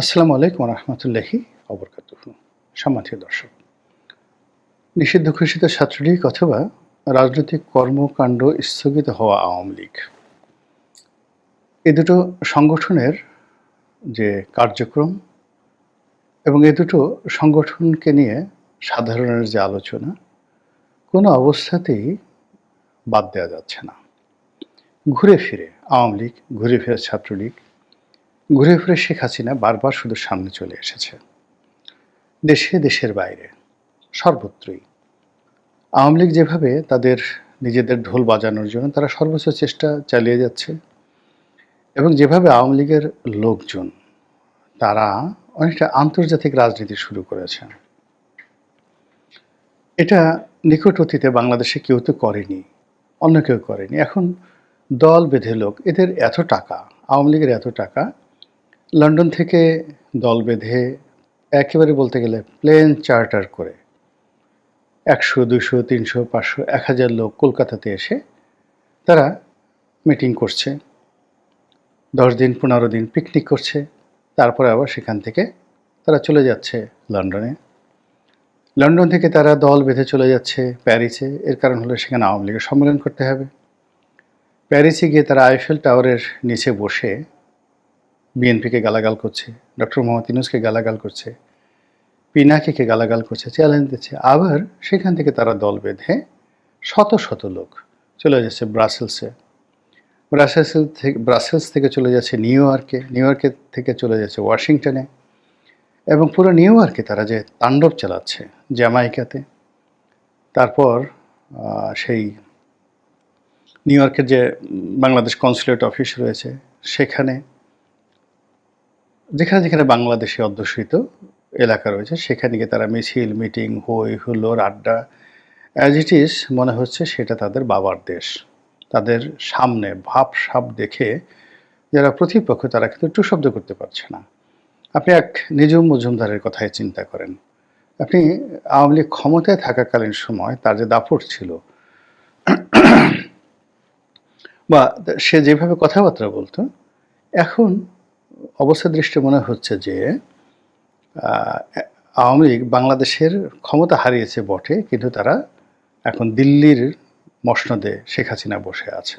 আসসালামু আলাইকুম রহমতুল্লাহি অবরকাতুহ। সম্মানীয় দর্শক, নিষিদ্ধ ঘোষিত ছাত্রলীগ অথবা রাজনৈতিক কর্মকাণ্ড স্থগিত হওয়া আওয়ামী লীগ। এ দুটো সংগঠনের যে কার্যক্রম এবং এ দুটো সংগঠনকে নিয়ে সাধারণের যে আলোচনা, কোনো অবস্থাতেই বাদ দেওয়া যাচ্ছে না। ঘুরে ফিরে, আওয়ামী লীগ, ঘুরে ফিরে ছাত্রলীগ ঘুরে ফিরে শেখ হাসিনা বারবার শুধু সামনে চলে এসেছে। দেশে, দেশের বাইরে, সর্বত্রই। আওয়ামী লীগ যেভাবে তাদের নিজেদের ঢোল বাজানোর জন্য তারা সর্বোচ্চ চেষ্টা চালিয়ে যাচ্ছে এবং যেভাবে আওয়ামী লীগের লোকজন, তারা অনেকটা আন্তর্জাতিক রাজনীতি শুরু করেছে। এটা নিকট অতীতে বাংলাদেশে কেউ তো করেনি, অন্য কেউ করেনি। এখন দল বেঁধে লোক, এদের এত টাকা, আওয়ামী লীগের এত টাকা লন্ডন থেকে দল বেঁধে একেবারে বলতে গেলে প্লেন চার্টার করে একশো, দুশো, তিনশো, পাঁচশো, এক হাজার লোক কলকাতাতে এসে তারা মিটিং করছে। দশ দিন, পনেরো দিন পিকনিক করছে। তারপরে আবার সেখান থেকে তারা চলে যাচ্ছে লন্ডনে। লন্ডন থেকে তারা দল বেঁধে চলে যাচ্ছে প্যারিসে। এর কারণ হলো সেখানে আওয়ামী লীগের সম্মেলন করতে হবে। প্যারিসে গিয়ে তারা আইফেল টাওয়ারের নিচে বসে বিএনপিকে গালাগাল করছে ডক্টর মোহাম্মদ ইনুসকে গালাগাল করছে, পিনাকিকে গালাগাল করছে চ্যালেঞ্জ দিচ্ছে। আবার সেখান থেকে তারা দল বেঁধে শত শত লোক চলে যাচ্ছে ব্রাসেলসে। ব্রাসেলস থেকে ব্রাসেলস থেকে চলে যাচ্ছে নিউ ইয়র্কে নিউ ইয়র্কে থেকে চলে যাচ্ছে ওয়াশিংটনে। এবং পুরো নিউ ইয়র্কে তারা যে তাণ্ডব চালাচ্ছে জ্যামাইকাতে, তারপর সেই নিউ ইয়র্কের যে বাংলাদেশ কনসুলেট অফিস রয়েছে, সেখানে যেখানে যেখানে বাংলাদেশে অধ্যুষিত এলাকা রয়েছে, সেখানে গিয়ে তারা মিছিল, মিটিং হই হুল্লোড়, আড্ডা অ্যাজ ইট ইজ মনে হচ্ছে সেটা তাদের বাবার দেশ। তাদের সামনে ভাব সাপ দেখে যারা প্রতিপক্ষ, তারা কিন্তু একটু শব্দ করতে পারছে না। আপনি এক নিজুম মজুমদারের কথাই চিন্তা করেন। আপনি আওয়ামী লীগ ক্ষমতায় থাকাকালীন সময় তার যে দাপট ছিল, বা সে যেভাবে কথাবার্তা বলতো, এখন অবস্থা দৃষ্টি মনে হচ্ছে যে আওয়ামী লীগ বাংলাদেশের ক্ষমতা হারিয়েছে বটে, কিন্তু তারা এখন দিল্লির মসনদে শেখ হাসিনা বসে আছে।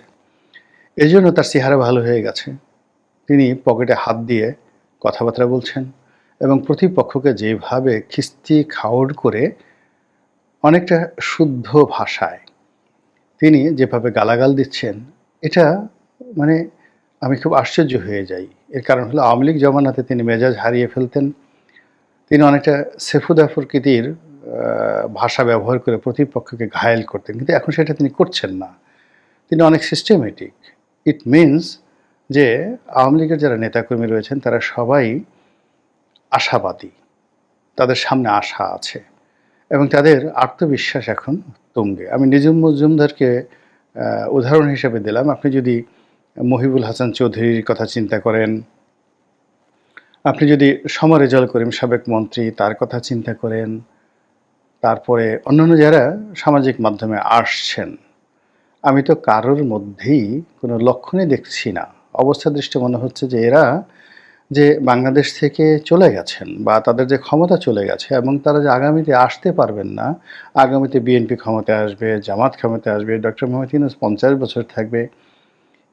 এই জন্য তার চেহারা ভালো হয়ে গেছে। তিনি পকেটে হাত দিয়ে কথাবার্তা বলছেন এবং প্রতিপক্ষকে যেভাবে খিস্তি খাওয়ার করে অনেকটা শুদ্ধ ভাষায় তিনি যেভাবে গালাগাল দিচ্ছেন, এটা মানে আমি খুব আশ্চর্য হয়ে যাই। এর কারণ হলো আওয়ামী লীগ জমানাতে তিনি মেজাজ হারিয়ে ফেলতেন। তিনি অনেকটা সেফুদা প্রকৃতির ভাষা ব্যবহার করে প্রতিপক্ষকে ঘায়েল করতেন। কিন্তু এখন সেটা তিনি করছেন না। তিনি অনেক সিস্টেমেটিক ইট মিনস যে আওয়ামী লীগের যারা নেতাকর্মী রয়েছেন, তারা সবাই আশাবাদী। তাদের সামনে আশা আছে। এবং তাদের আত্মবিশ্বাস এখন তুঙ্গে। আমি নিজুম মজুমদারকে উদাহরণ হিসেবে দিলাম। আপনি যদি মহিবুল হাসান চৌধুরীর কথা চিন্তা করেন। আপনি যদি সমর রেজাল করিম সাবেক মন্ত্রী, তার কথা চিন্তা করেন, তারপরে অন্যান্য যারা সামাজিক মাধ্যমে আসছেন, আমি তো কারোর মধ্যেই কোনো লক্ষণই দেখছি না। অবস্থা দৃষ্টি মনে হচ্ছে যে এরা যে বাংলাদেশ থেকে চলে গেছেন বা তাদের যে ক্ষমতা চলে গেছে এবং তারা যে আগামীতে আসতে পারবেন না, আগামীতে বিএনপি ক্ষমতায় আসবে, জামাত ক্ষমতায় আসবে, ডক্টর মোহাম্মদ ইউনুস পঞ্চাশ বছর থাকবে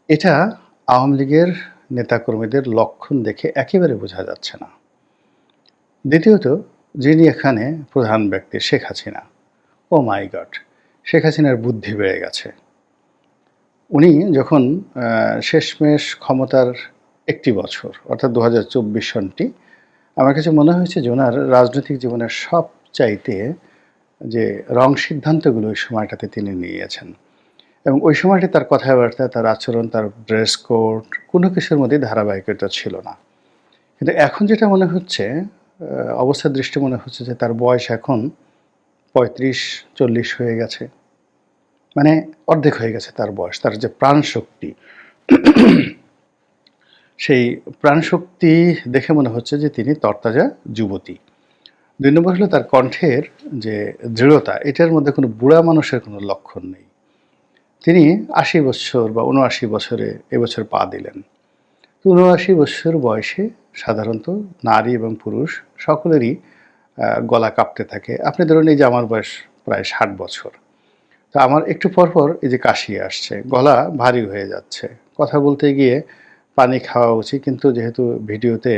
এটা আওয়ামী লীগের নেতাকর্মীদের লক্ষণ দেখে একেবারে বোঝা যাচ্ছে না। দ্বিতীয়ত, যিনি এখানে প্রধান ব্যক্তি, Sheikh Hasina. Oh my god, Sheikh হাসিনার বুদ্ধি বেড়ে গেছে। উনি যখন শেষমেশ ক্ষমতার একটি বছর, অর্থাৎ দু হাজার চব্বিশ সনটি, আমার কাছে মনে হয়েছে যে ওনার রাজনৈতিক জীবনের সব চাইতে যে রং সিদ্ধান্তগুলো ওই সময়টাতে তিনি নিয়েছেন। এবং ওই সময়টি তার কথাবার্তা তার আচরণ, তার ড্রেস কোড কোনো কিছুর মধ্যে ধারাবাহিকতা ছিল না। কিন্তু এখন যেটা মনে হচ্ছে অবস্থার দৃষ্টি মনে হচ্ছে যে তার বয়স এখন পঁয়ত্রিশ, চল্লিশ হয়ে গেছে। মানে অর্ধেক হয়ে গেছে তার বয়স, তার যে প্রাণশক্তি। সেই প্রাণশক্তি দেখে মনে হচ্ছে যে তিনি তরতাজা যুবতী। দুই নম্বর হলো তার কণ্ঠের যে দৃঢ়তা, এটার মধ্যে কোনো বুড়া মানুষের কোনো লক্ষণ নেই। তিনি আশি বছর বা উনআশি বছরে এবছর পা দিলেন। উনআশি বছর বয়সে সাধারণত নারী এবং পুরুষ সকলেরই গলা কাঁপতে থাকে। আপনি ধরুন এই যে আমার বয়স প্রায় ষাট বছর। তো আমার একটু পর পর এই যে কাশি আসছে, গলা ভারী হয়ে যাচ্ছে। কথা বলতে গিয়ে পানি খাওয়া উচিত, কিন্তু যেহেতু ভিডিওতে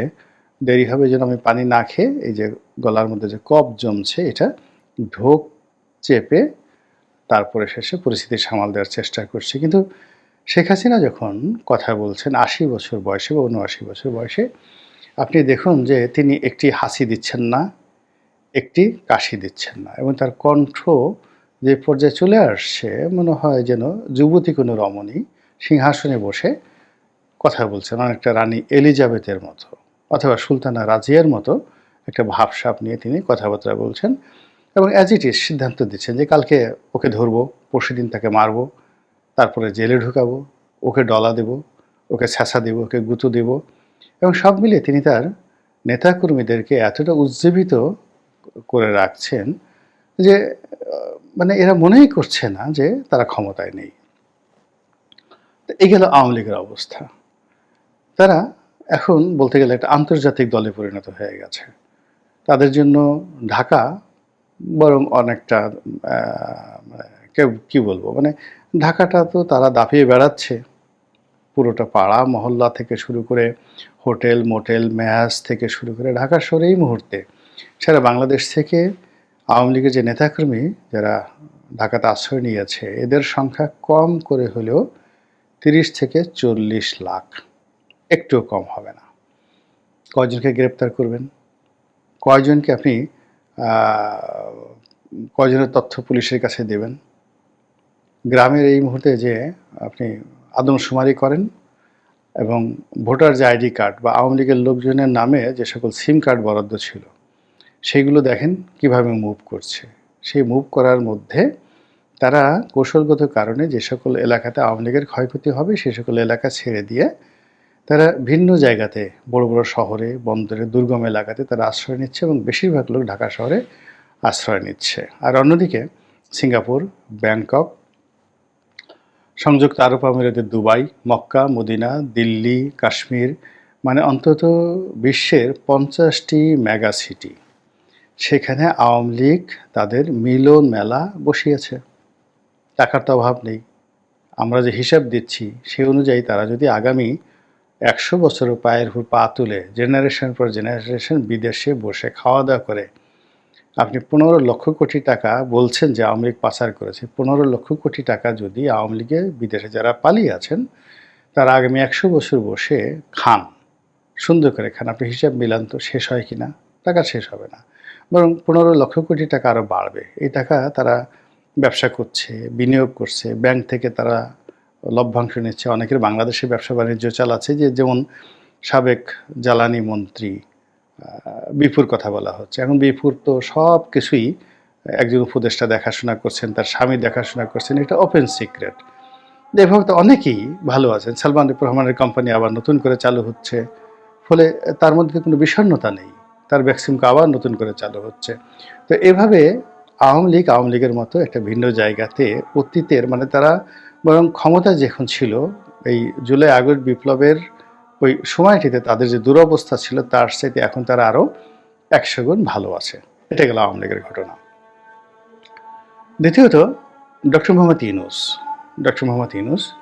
দেরি হবে যেন আমি পানি না খেয়ে এই যে গলার মধ্যে যে কফ জমছে, এটা ঢোক চেপে তারপরে শেষে পরিস্থিতি সামাল দেওয়ার চেষ্টা করছি। কিন্তু শেখ হাসিনা যখন কথা বলছেন, আশি বছর বয়সে বা উনআশি বছর বয়সে, আপনি দেখুন যে তিনি একটি হাসি দিচ্ছেন না, একটি কাশি দিচ্ছেন না এবং তার কণ্ঠ যে পর্যায়ে চলে আসছে, মনে হয় যেন যুবতী কোনো রমণী সিংহাসনে বসে কথা বলছেন। অনেকটা রানী এলিজাবেথের মতো অথবা সুলতানা রাজিয়ার মতো একটা ভাবসাপ নিয়ে তিনি কথাবার্তা বলছেন। এবং অ্যাজ ইট ইজ সিদ্ধান্ত দিচ্ছেন যে কালকে ওকে ধরবো, পরশু দিন তাকে মারবো, তারপরে জেলে ঢুকাবো, ওকে ডলা দেব, ওকে ছ্যাঁচা দেব, ওকে গুঁতো দেব এবং সব মিলিয়ে তিনি তার নেতাকর্মীদেরকে এতটা উজ্জীবিত করে রাখছেন যে মানে এরা মনেই করছে না যে তারা ক্ষমতায় নেই। এই গেল আওয়ামী লীগের অবস্থা। তারা এখন বলতে গেলে একটা আন্তর্জাতিক দলে পরিণত হয়ে গেছে। তাদের জন্য ঢাকা বরং অনেকটা কেউ কি বলব? মানে ঢাকাটা তো তারা দাপিয়ে বেড়াচ্ছে। পুরোটা পাড়া মহল্লা থেকে শুরু করে হোটেল, মোটেল ম্যাচ থেকে শুরু করে ঢাকা শহরে এই মুহূর্তে। সারা বাংলাদেশ থেকে আওয়ামী লীগের যে নেতাকর্মী যারা ঢাকাতে আশ্রয় নিয়েছে, এদের সংখ্যা কম করে হলেও তিরিশ থেকে চল্লিশ লাখ। একটুও কম হবে না। কয়জনকে গ্রেপ্তার করবেন? কয়জনকে আপনি কয়জনের তথ্য পুলিশের কাছে দেবেন? গ্রামের এই মুহূর্তে যে আপনি আদমশুমারি করেন এবং ভোটার যে আইডি কার্ড বা আওয়ামী লীগের লোকজনের নামে যে সকল সিম কার্ড বরাদ্দ ছিল, সেইগুলো দেখেন কীভাবে মুভ করছে। সেই মুভ করার মধ্যে তারা কৌশলগত কারণে যে সকল এলাকাতে আওয়ামী লীগের ক্ষয়ক্ষতি হবে সেই সকল এলাকা ছেড়ে দিয়ে তারা ভিন্ন জায়গাতে, বড় বড় শহরে, বন্দরে, দুর্গম এলাকাতে তারা আশ্রয় নিচ্ছে এবং বেশিরভাগ লোক ঢাকা শহরে আশ্রয় নিচ্ছে। আর অন্যদিকে সিঙ্গাপুর, ব্যাংকক, সংযুক্ত আরব আমিরাতের Dubai, Mecca, Medina, Delhi, Kashmir মানে অন্তত বিশ্বের পঞ্চাশটি মেগা সিটি। সেখানে আওয়ামী লীগ তাদের মিলন মেলা বসিয়েছে। টাকার তো অভাব নেই। আমরা যে হিসাব দিচ্ছি সেই অনুযায়ী তারা যদি আগামী একশো বছরের পায়ের উপর পা তুলে জেনারেশন পর জেনারেশন বিদেশে বসে খাওয়া দাওয়া করে। আপনি পনেরো লক্ষ কোটি টাকা বলছেন যে আওয়ামী লীগ পাচার করেছে। পনেরো লক্ষ কোটি টাকা যদি আওয়ামী লীগে বিদেশে যারা পালিয়ে আছেন, তারা আগামী একশো বছর বসে খান। সুন্দর করে খান। আপনি হিসাব মিলান তো শেষ হয় কি না টাকা শেষ হবে না। বরং পনেরো লক্ষ কোটি টাকা আরও বাড়বে। এই টাকা তারা ব্যবসা করছে, বিনিয়োগ করছে। ব্যাংক থেকে তারা লভ্যাংশ নিচ্ছে। অনেকের বাংলাদেশে ব্যবসা বাণিজ্য চালাচ্ছে যে, যেমন সাবেক জ্বালানি মন্ত্রী বিপুর কথা বলা হচ্ছে। এখন বিপুর তো সব কিছুই একজন উপদেষ্টা দেখাশোনা করছেন, তার স্বামী দেখাশোনা করছেন, এটা ওপেন সিক্রেট এভাবে তো অনেকেই ভালো আছেন। সালমান রহমানের কোম্পানি আবার নতুন করে চালু হচ্ছে। ফলে তার মধ্যে কোনো বিষণ্ণতা নেই। তার ভ্যাকসিনকে আবার নতুন করে চালু হচ্ছে। তো এভাবে আওয়ামী লীগ, আওয়ামী লীগের মতো একটা ভিন্ন জায়গাতে অতীতের মানে তারা বরং ক্ষমতা যখন ছিল, এই জুলাই আগস্ট বিপ্লবের ওই সময়টিতে তাদের যে দুরবস্থা ছিল, তার চাইতে এখন তারা আরও একশো গুণ ভালো আছে। এটা গেল আওয়ামী লীগের ঘটনা। দ্বিতীয়ত, ডক্টর মোহাম্মদ ইউনুস। ডক্টর মোহাম্মদ ইউনুস,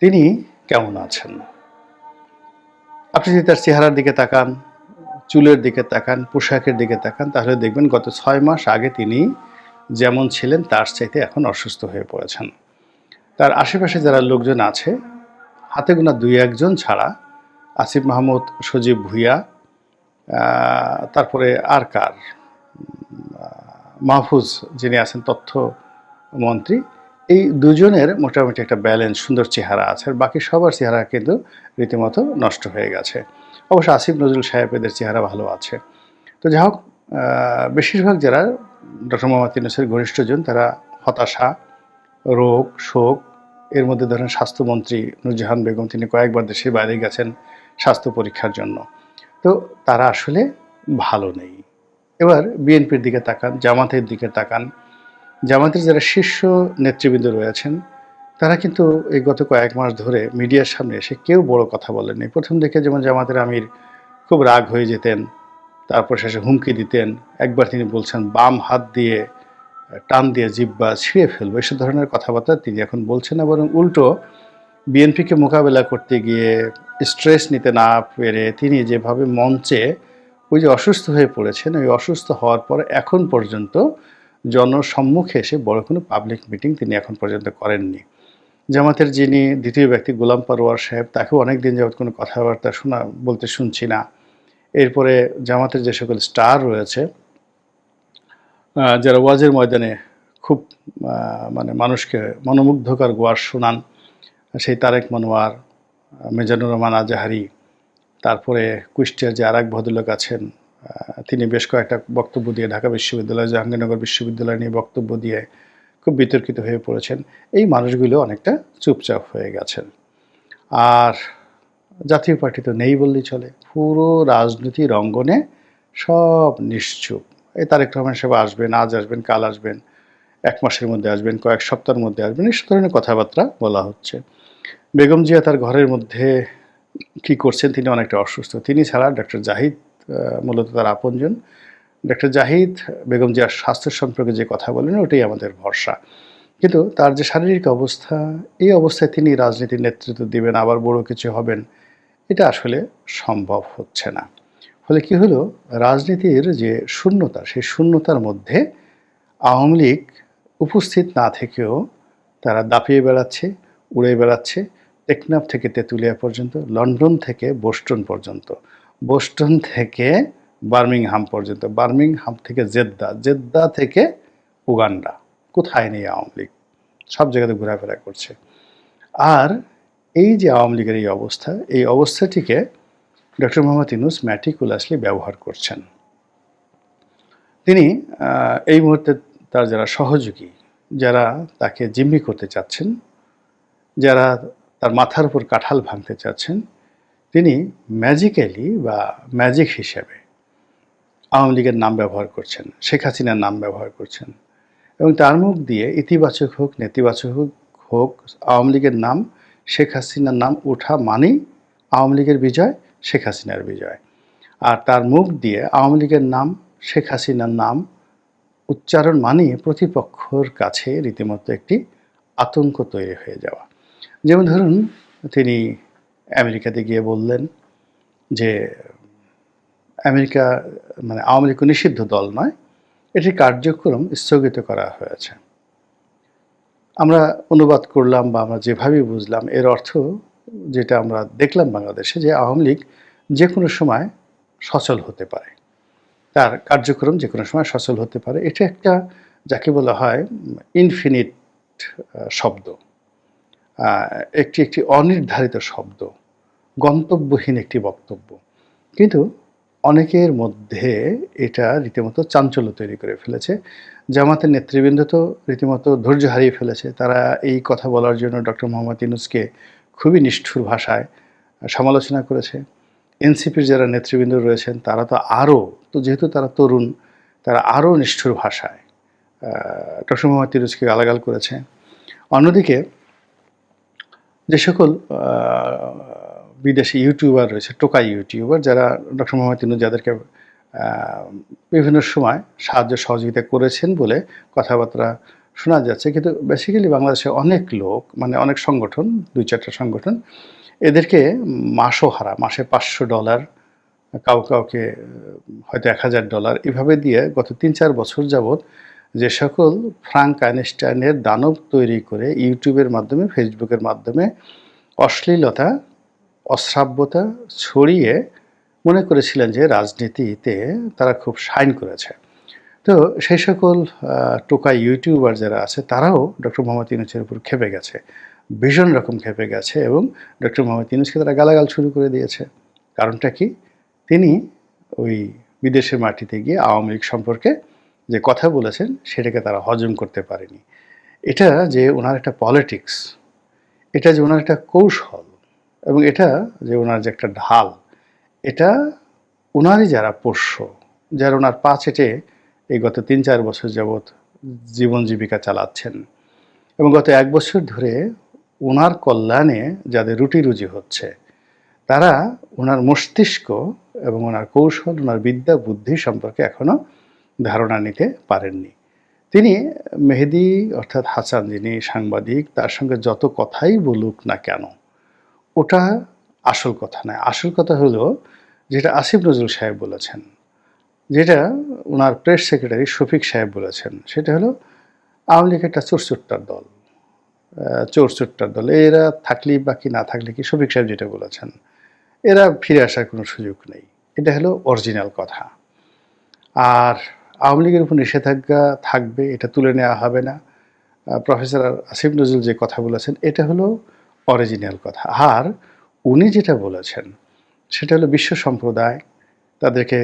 তিনি কেমন আছেন? আপনি যদি তার চেহারার দিকে তাকান, চুলের দিকে তাকান, পোশাকের দিকে তাকান, তাহলে দেখবেন গত ছয় মাস আগে তিনি যেমন ছিলেন, তার চাইতে এখন অসুস্থ হয়ে পড়েছেন। তার আশেপাশে যারা লোকজন আছে, হাতে গোনা দুই একজন ছাড়া আসিফ মাহমুদ, সজীব ভুইয়া তারপরে আর কার? মাহফুজ যিনি আছেন তথ্য মন্ত্রী, এই দুজনের মোটামুটি একটা ব্যালেন্স সুন্দর চেহারা আছে আর বাকি সবার চেহারা কিন্তু রীতিমতো নষ্ট হয়ে গেছে। অবশ্য আসিফ নজরুল সাহেবেদের চেহারা ভালো আছে। তো যাই হোক বেশিরভাগ যারা, ডক্টর মোহাম্মদ ইউনুসের ঘনিষ্ঠজন, তারা হতাশা, রোগ, শোক এর মধ্যে ধরেন স্বাস্থ্যমন্ত্রী নুরজাহান বেগম, তিনি কয়েকবার দেশের বাইরে গেছেন স্বাস্থ্য পরীক্ষার জন্য। তো তারা আসলে ভালো নেই। এবার বিএনপির দিকে তাকান, জামাতের দিকে তাকান। জামাতের যারা শীর্ষ নেতৃবৃন্দ রয়েছেন, তারা কিন্তু এই গত কয়েক মাস ধরে মিডিয়ার সামনে এসে কেউ বড় কথা বলেননি। প্রথম দিকে যেমন জামাতের আমির খুব রাগ হয়ে যেতেন, তারপর শেষে হুমকি দিতেন। একবার তিনি বলছেন, বাম হাত দিয়ে টান দিয়ে জিব্বা ছিঁড়ে ফেলব। এসব ধরনের কথাবার্তা তিনি এখন বলছেন না, বরং উল্টো বিএনপিকে মোকাবেলা করতে গিয়ে স্ট্রেস নিতে না পেরে তিনি যেভাবে মঞ্চে ওই যে অসুস্থ হয়ে পড়েছেন, ওই অসুস্থ হওয়ার পর এখন পর্যন্ত জনসম্মুখে এসে বড় কোনো পাবলিক মিটিং তিনি এখন পর্যন্ত করেননি। জামাতের যিনি দ্বিতীয় ব্যক্তি গোলাম পারোয়ার সাহেব, তাকেও অনেক দিন যাবৎ কোনো কথাবার্তা শোনা, বলতে শুনছি না। এরপরে জামাতের যে সকল স্টার রয়েছে যারা ওয়াজের ময়দানে খুব মানে মানুষকে মনোমুগ্ধকর গোয়ার শোনান, সেই তারেক মনোয়ার মেজানুর রহমান আজাহারি, তারপরে কুষ্টিয়ার যে আর এক ভদ্রলোক আছেন তিনি বেশ কয়েকটা বক্তব্য দিয়ে ঢাকা বিশ্ববিদ্যালয়, জাহাঙ্গীরনগর বিশ্ববিদ্যালয় নিয়ে বক্তব্য দিয়ে খুব বিতর্কিত হয়ে পড়েছেন। এই মানুষগুলো অনেকটা চুপচাপ হয়ে গেছেন। আর জাতীয় পার্টি তো নেই বললেই চলে। পুরো রাজনীতির অঙ্গনে সব নিশ্চুপ। এই তারেক রহমান সাহেব আসবেন, আজ আসবেন, কাল আসবেন, এক মাসের মধ্যে আসবেন, কয়েক সপ্তাহের মধ্যে আসবেন, এই ধরনের কথাবার্তা বলা হচ্ছে। বেগম জিয়া তার ঘরের মধ্যে কি করছেন তিনি অনেকটা অসুস্থ। তিনি ছাড়া ডক্টর জাহিদ মূলত তার আপনজন। ডক্টর জাহিদ, বেগম জিয়ার স্বাস্থ্য সম্পর্কে যে কথা বলেন, ওটাই আমাদের ভরসা। কিন্তু তার যে শারীরিক অবস্থা, এই অবস্থায় তিনি রাজনীতির নেতৃত্ব দিবেন, আবার বড় কিছু হবেন, এটা আসলে সম্ভব হচ্ছে না। ফলে কি হলো? রাজনীতির যে শূন্যতা, সেই শূন্যতার মধ্যে আওয়ামী লীগ উপস্থিত না থেকেও তারা দাপিয়ে বেড়াচ্ছে, উড়ে বেড়াচ্ছে। টেকনাফ থেকে তেঁতুলিয়া পর্যন্ত, লন্ডন থেকে বোস্টন পর্যন্ত। বোস্টন থেকে বার্মিংহাম পর্যন্ত। বার্মিংহাম থেকে জেদ্দা জেদ্দা থেকে উগান্ডা। কোথায় নেই আওয়ামী লীগ? সব জায়গাতে ঘোরাফেরা করছে। আর এই যে আওয়ামী লীগের এই অবস্থা, এই অবস্থাটিকে ডক্টর মোহাম্মদ ইনুস ম্যাটিকুলাসলি ব্যবহার করছেন। তিনি এই মুহূর্তে তার যারা সহযোগী, যারা তাকে জিম্মি করতে চাচ্ছেন, যারা তার মাথার উপর কাঁঠাল ভাঙতে চাচ্ছেন, তিনি ম্যাজিক্যালি বা ম্যাজিক হিসেবে আওয়ামী লীগের নাম ব্যবহার করছেন, শেখ হাসিনার নাম ব্যবহার করছেন এবং তার মুখ দিয়ে ইতিবাচক হোক, নেতিবাচক হোক হোক আওয়ামী লীগের নাম, শেখ হাসিনার নাম ওঠা মানেই আওয়ামী লীগের বিজয় শেখ হাসিনার বিজয়। আর তার মুখ দিয়ে আওয়ামী লীগের নাম, শেখ হাসিনার নাম উচ্চারণ মানেই প্রতিপক্ষর কাছে রীতিমতো একটি আতঙ্ক তৈরি হয়ে যাওয়া। যেমন ধরুন, তিনি আমেরিকাতে গিয়ে বললেন যে, আমেরিকা মানে আওয়ামী লীগ নিষিদ্ধ দল নয় এটির কার্যক্রম স্থগিত করা হয়েছে। আমরা অনুবাদ করলাম বা আমরা যেভাবে বুঝলাম, এর অর্থ যেটা আমরা দেখলাম বাংলাদেশে যে আওয়ামী লীগ যে কোনো সময় সচল হতে পারে। তার কার্যক্রম যে কোনো সময় সচল হতে পারে। এটা একটা যাকে বলা হয় ইনফিনিট শব্দ। একটি একটি অনির্ধারিত শব্দ, গন্তব্যহীন একটি বক্তব্য। কিন্তু অনেকের মধ্যে এটা রীতিমতো চাঞ্চল্য তৈরি করে ফেলেছে। জামাতের নেতৃবৃন্দ তো রীতিমতো ধৈর্য হারিয়ে ফেলেছে। তারা এই কথা বলার জন্য ডক্টর মোহাম্মদ ইউনুসকে খুবই নিষ্ঠুর ভাষায় সমালোচনা করেছে। এনসিপির যারা নেতৃবৃন্দ রয়েছেন, তারা তো আরও, তো যেহেতু তারা তরুণ, তারা আরও নিষ্ঠুর ভাষায় ডক্টর মোহাম্মদ ইউনুসকে গালাগাল করেছে। অন্যদিকে যে সকল বিদেশি ইউটিউবার রয়েছে, টোকা ইউটিউবার, যারা ডক্টর মোহাম্মদ ইউনুস যাদেরকে বিভিন্ন সময় সাহায্য সহযোগিতা করেছেন বলে কথাবার্তা শোনা যাচ্ছে, কিন্তু বেসিক্যালি বাংলাদেশে অনেক লোক মানে অনেক সংগঠন, দুই চারটা সংগঠন, এদেরকে মাসও হারা, মাসে পাঁচশো ডলার, কাউ কাউকে, হয়তো এক হাজার ডলার, এভাবে দিয়ে গত তিন চার বছর যাবৎ যে সকল ফ্রাঙ্ক আইনস্টাইনের দানব তৈরি করে ইউটিউবের মাধ্যমে, ফেসবুকের মাধ্যমে অশ্লীলতা, অশ্রাব্যতা ছড়িয়ে মনে করেছিলেন যে রাজনীতিতে তারা খুব সাইন করেছে। তো সেই সকল টোকা ইউটিউবার যারা আছে, তারাও ডক্টর মোহাম্মদ ইউনুসের উপর খেপে গেছে। ভীষণ রকম খেপে গেছে এবং ডক্টর মোহাম্মদ ইউনুসকে তারা গালাগাল শুরু করে দিয়েছে। কারণটা কি? তিনি ওই বিদেশের মাটিতে গিয়ে আওয়ামী লীগ সম্পর্কে যে কথা বলেছেন, সেটাকে তারা হজম করতে পারেনি। এটা যে ওনার একটা পলিটিক্স, এটা যে ওনার একটা কৌশল এবং এটা যে ওনার যে একটা ঢাল, এটা ওনারই যারা পোষ্য, যারা ওনার পা চেটে এই গত তিন চার বছর যাবৎ জীবন জীবিকা চালাচ্ছেন। এবং গত এক বছর ধরে ওনার কল্যাণে যাদের রুটি রুজি হচ্ছে, তারা ওনার মস্তিষ্ক এবং ওনার কৌশল, ওনার বিদ্যা, বুদ্ধি সম্পর্কে এখনও ধারণা নিতে পারেননি। তিনি মেহেদি অর্থাৎ হাসান যিনি সাংবাদিক, তার সঙ্গে যত কথাই বলুক না কেন, ওটা আসল কথা নয়। আসল কথা হলো যেটা আসিফ নজরুল সাহেব বলেছেন যেটা ওনার প্রেস সেক্রেটারি শফিক সাহেব বলেছেন, সেটা হলো আওয়ামী লীগ একটা চোরচুট্টার দল। চোরচুট্টার দল। এরা থাকলে বা কি না থাকলে কি শফিক সাহেব যেটা বলেছেন, এরা ফিরে আসার কোনো সুযোগ নেই। এটা হলো অরিজিনাল কথা। আর আওয়ামী লীগের উপর নিষেধাজ্ঞা থাকবে, এটা তুলে নেওয়া হবে না। প্রফেসর আসিফ নজরুল যে কথা বলেছেন, এটা হলো অরিজিনাল কথা। আর উনি যেটা বলেছেন, সেটা হলো বিশ্ব সম্প্রদায়, তাদেরকে